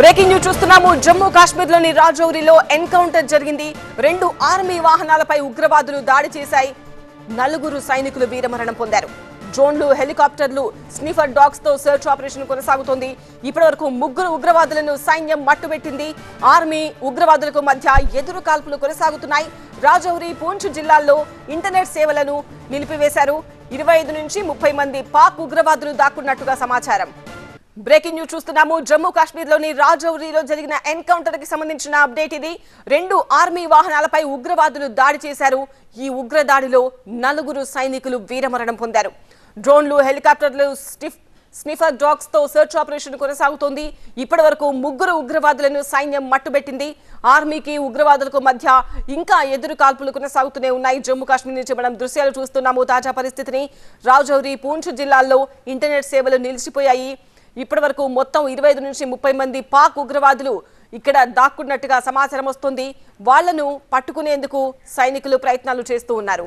Breaking news చూస్తున్నాము. జమ్మూ కాశ్మీర్లోని రాజౌరిలో encounter జరిగింది. రెండు ఆర్మీ వాహనాలపై ఉగ్రవాదులు దాడి చేశాయి. నలుగురు సైనికులు వీరమరణం పొందారు. డ్రోన్లు హెలికాప్టర్లు స్నిఫర్ డాగ్స్తో సెర్చ్ ఆపరేషన్ కొనసాగుతోంది. ఇప్పటివరకు ముగ్గురు ఉగ్రవాదులను సైన్యం మట్టుబెట్టింది. ఆర్మీ ఉగ్రవాదులకు మధ్య ఎదురు కాల్పులు కొనసాగుతున్నాయి. రాజౌరి పూంచ్ జిల్లాల్లో ఇంటర్నెట్ సేవలను నిలిపివేశారు. ఇరవై ఐదు నుంచి ముప్పై మంది పాక్ ఉగ్రవాదులు దాక్కున్నట్టుగా సమాచారం. బ్రేకింగ్ న్యూస్ చూస్తున్నాము. జమ్మూ కాశ్మీర్లోని రాజౌరిలో జరిగిన ఎన్కౌంటర్కి సంబంధించిన అప్డేట్ ఇది. రెండు ఆర్మీ వాహనాలపై ఉగ్రవాదులు దాడి చేశారు. ఈ ఉగ్ర దాడిలో నలుగురు సైనికులు వీరమరణం పొందారు. డ్రోన్లు హెలికాప్టర్లు స్టిఫ్ స్నిఫర్ డాగ్స్తో సెర్చ్ ఆపరేషన్ కొనసాగుతోంది. ఇప్పటి వరకు ముగ్గురు ఉగ్రవాదులను సైన్యం మట్టుబెట్టింది. ఆర్మీకి ఉగ్రవాదులకు మధ్య ఇంకా ఎదురు కాల్పులు కొనసాగుతూనే ఉన్నాయి. జమ్మూ కాశ్మీర్ నుంచి మనం దృశ్యాలు చూస్తున్నాము. తాజా పరిస్థితిని రాజౌరి పూంచ్ జిల్లాల్లో ఇంటర్నెట్ సేవలు నిలిచిపోయాయి. ఇప్పటి వరకు మొత్తం ఇరవై ఐదు నుంచి ముప్పై మంది పాక్ ఉగ్రవాదులు ఇక్కడ దాక్కున్నట్టుగా సమాచారం వస్తుంది. వాళ్ళను పట్టుకునేందుకు సైనికులు ప్రయత్నాలు చేస్తూ ఉన్నారు.